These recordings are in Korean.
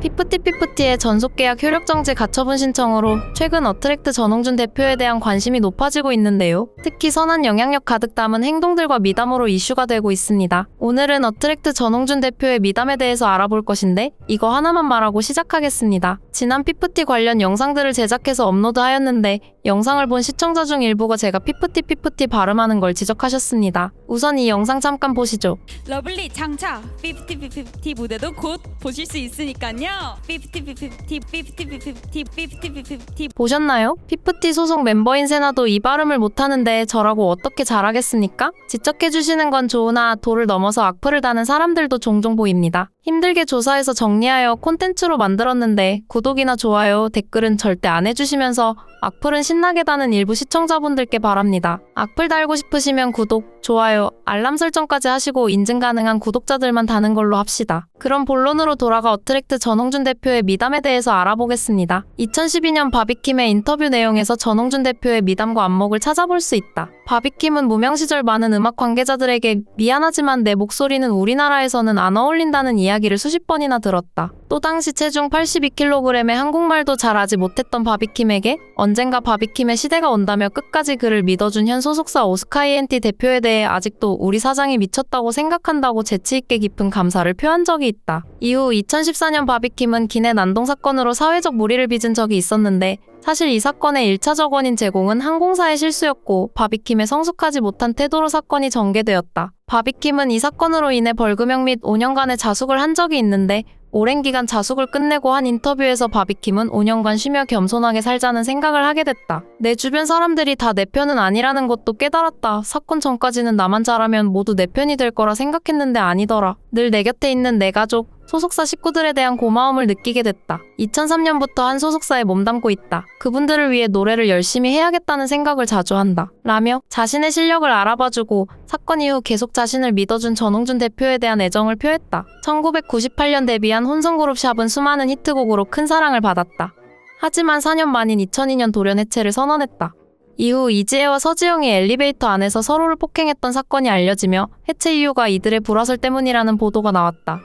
피프티피프티의 전속계약 효력정지 가처분 신청으로 최근 어트랙트 전홍준 대표에 대한 관심이 높아지고 있는데요. 특히 선한 영향력 가득 담은 행동들과 미담으로 이슈가 되고 있습니다. 오늘은 어트랙트 전홍준 대표의 미담에 대해서 알아볼 것인데 이거 하나만 말하고 시작하겠습니다. 지난 피프티 관련 영상들을 제작해서 업로드하였는데 영상을 본 시청자 중 일부가 제가 피프티 피프티 발음하는 걸 지적하셨습니다. 우선 이 영상 잠깐 보시죠. 러블리 장차 50-50 무대도 곧 보실 수 있으니까요. 50-50 50-50 50 보셨나요? 피프티 소속 멤버인 세나도 이 발음을 못하는데 저라고 어떻게 잘하겠습니까? 지적해주시는 건 좋으나 도를 넘어서 악플을 다는 사람들도 종종 보입니다. 힘들게 조사해서 정리하여 콘텐츠로 만들었는데 구독이나 좋아요, 댓글은 절대 안 해주시면서 악플은 신나게 다는 일부 시청자분들께 바랍니다. 악플 달고 싶으시면 구독, 좋아요, 알람 설정까지 하시고 인증 가능한 구독자들만 다는 걸로 합시다. 그럼 본론으로 돌아가 어트랙트 전 홍준 대표의 미담에 대해서 알아보겠습니다. 2012년 바비킴의 인터뷰 내용에서 전홍준 대표의 미담과 안목을 찾아볼 수 있다. 바비킴은 무명 시절 많은 음악 관계자들에게 미안하지만 내 목소리는 우리나라에서는 안 어울린다는 이야기를 수십 번이나 들었다. 또 당시 체중 82kg의 한국말도 잘하지 못했던 바비킴에게 언젠가 바비킴의 시대가 온다며 끝까지 그를 믿어준 현 소속사 오스카이엔티 대표에 대해 아직도 우리 사장이 미쳤다고 생각한다고 재치있게 깊은 감사를 표한 적이 있다. 이후 2014년 바비 킴은 기내 난동 사건으로 사회적 물의를 빚은 적이 있었는데 사실 이 사건의 1차적 원인 제공은 항공사의 실수였고 바비킴의 성숙하지 못한 태도로 사건이 전개되었다. 바비킴은 이 사건으로 인해 벌금형 및 5년간의 자숙을 한 적이 있는데 오랜 기간 자숙을 끝내고 한 인터뷰에서 바비킴은 5년간 쉬며 겸손하게 살자는 생각을 하게 됐다. 내 주변 사람들이 다 내 편은 아니라는 것도 깨달았다. 사건 전까지는 나만 잘하면 모두 내 편이 될 거라 생각했는데 아니더라. 늘 내 곁에 있는 내 가족, 소속사 식구들에 대한 고마움을 느끼게 됐다. 2003년부터 한 소속사에 몸담고 있다. 그분들을 위해 노래를 열심히 해야겠다는 생각을 자주 한다. 라며 자신의 실력을 알아봐주고 사건 이후 계속 자신을 믿어준 전홍준 대표에 대한 애정을 표했다. 1998년 데뷔한 혼성그룹 샵은 수많은 히트곡으로 큰 사랑을 받았다. 하지만 4년 만인 2002년 돌연 해체를 선언했다. 이후 이지혜와 서지영이 엘리베이터 안에서 서로를 폭행했던 사건이 알려지며 해체 이유가 이들의 불화설 때문이라는 보도가 나왔다.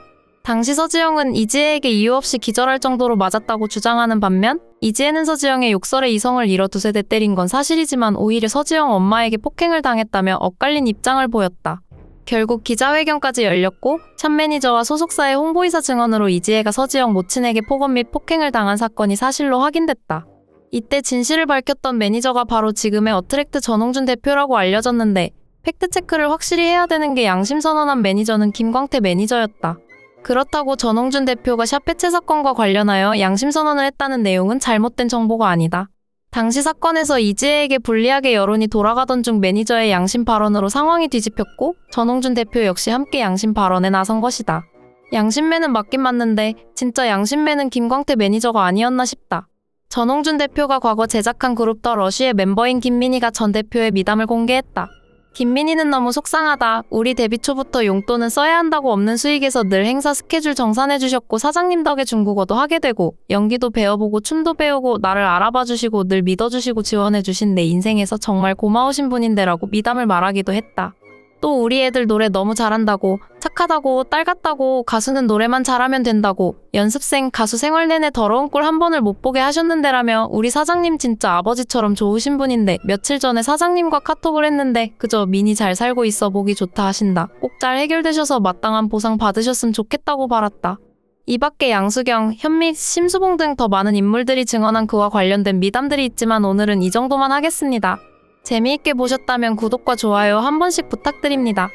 당시 서지영은 이지혜에게 이유 없이 기절할 정도로 맞았다고 주장하는 반면 이지혜는 서지영의 욕설에 이성을 잃어 두세 대 때린 건 사실이지만 오히려 서지영 엄마에게 폭행을 당했다며 엇갈린 입장을 보였다. 결국 기자회견까지 열렸고 참 매니저와 소속사의 홍보이사 증언으로 이지혜가 서지영 모친에게 폭언 및 폭행을 당한 사건이 사실로 확인됐다. 이때 진실을 밝혔던 매니저가 바로 지금의 어트랙트 전홍준 대표라고 알려졌는데 팩트체크를 확실히 해야 되는 게 양심 선언한 매니저는 김광태 매니저였다. 그렇다고 전홍준 대표가 샵 해체 사건과 관련하여 양심 선언을 했다는 내용은 잘못된 정보가 아니다. 당시 사건에서 이지혜에게 불리하게 여론이 돌아가던 중 매니저의 양심 발언으로 상황이 뒤집혔고 전홍준 대표 역시 함께 양심 발언에 나선 것이다. 양심매는 맞긴 맞는데 진짜 양심매는 김광태 매니저가 아니었나 싶다. 전홍준 대표가 과거 제작한 그룹 더 러쉬의 멤버인 김민희가 전 대표의 미담을 공개했다. 김민희는 너무 속상하다. 우리 데뷔 초부터 용돈은 써야 한다고 없는 수익에서 늘 행사 스케줄 정산해 주셨고 사장님 덕에 중국어도 하게 되고 연기도 배워보고 춤도 배우고 나를 알아봐 주시고 늘 믿어주시고 지원해 주신 내 인생에서 정말 고마우신 분인데라고 미담을 말하기도 했다. 또 우리 애들 노래 너무 잘한다고 착하다고 딸 같다고 가수는 노래만 잘하면 된다고 연습생 가수 생활 내내 더러운 꼴 한 번을 못 보게 하셨는데라며 우리 사장님 진짜 아버지처럼 좋으신 분인데 며칠 전에 사장님과 카톡을 했는데 그저 민이 잘 살고 있어 보기 좋다 하신다 꼭 잘 해결되셔서 마땅한 보상 받으셨으면 좋겠다고 바랐다 이 밖에 양수경, 현미, 심수봉 등 더 많은 인물들이 증언한 그와 관련된 미담들이 있지만 오늘은 이 정도만 하겠습니다. 재미있게 보셨다면 구독과 좋아요 한 번씩 부탁드립니다.